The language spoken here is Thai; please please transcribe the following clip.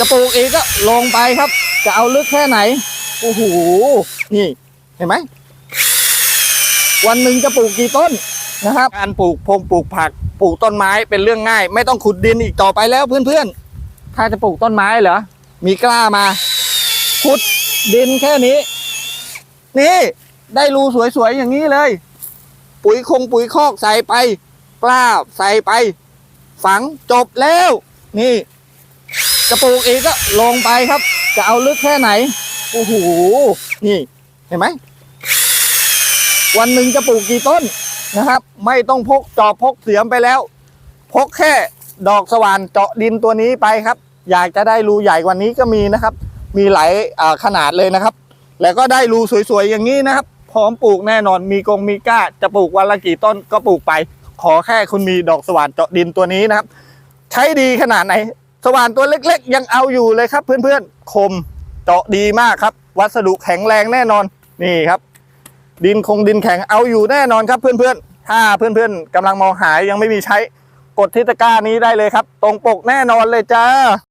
จะปลูกอีกก็ลงไปครับ จะเอาลึกแค่ไหน โอ้โห นี่ เห็นไหม วันหนึ่งจะปลูกกี่ต้นนะครับ การปลูกพงปลูกผัก ปลูกต้นไม้เป็นเรื่องง่าย ไม่ต้องขุดดินอีกต่อไปแล้วเพื่อนๆ ถ้าจะปลูกต้นไม้เหรอ มีกล้ามา ขุดดินแค่นี้ นี่ ได้รูสวยๆอย่างนี้เลย ปุ๋ยคงปุ๋ยคอกใส่ไปกล้าใส่ไป ฝังจบแล้ว นี่ จะปลูกอีกก็ลงไปครับ จะเอาลึกแค่ไหน โอ้โห นี่ เห็นไหม วันหนึ่งจะปลูกกี่ต้นนะครับ ไม่ต้องพกจอบพกเสียมไปแล้ว พกแค่ดอกสว่านเจาะดินตัวนี้ไปครับ อยากจะได้รูใหญ่กว่านี้ก็มีนะครับ มีหลายขนาดเลยนะครับ แล้วก็ได้รูสวยๆอย่างนี้นะครับ พร้อมปลูกแน่นอน มีกงมีก้า จะปลูกวันละกี่ต้นก็ปลูกไป ขอแค่คุณมีดอกสว่านเจาะดินตัวนี้นะครับ ใช้ดีขนาดไหน สว่านตัวเล็กๆ ยังเอาอยู่เลยครับ เพื่อนๆ คมเจาะดีมากครับ วัสดุแข็งแรงแน่นอนนี่ครับ ดินคงดินแข็งเอาอยู่แน่นอนครับเพื่อนๆ ถ้าเพื่อนๆกำลังมองหายังไม่มีใช้กดที่ตะกร้านี้ได้เลยครับ ตรงปกแน่นอนเลยจ้า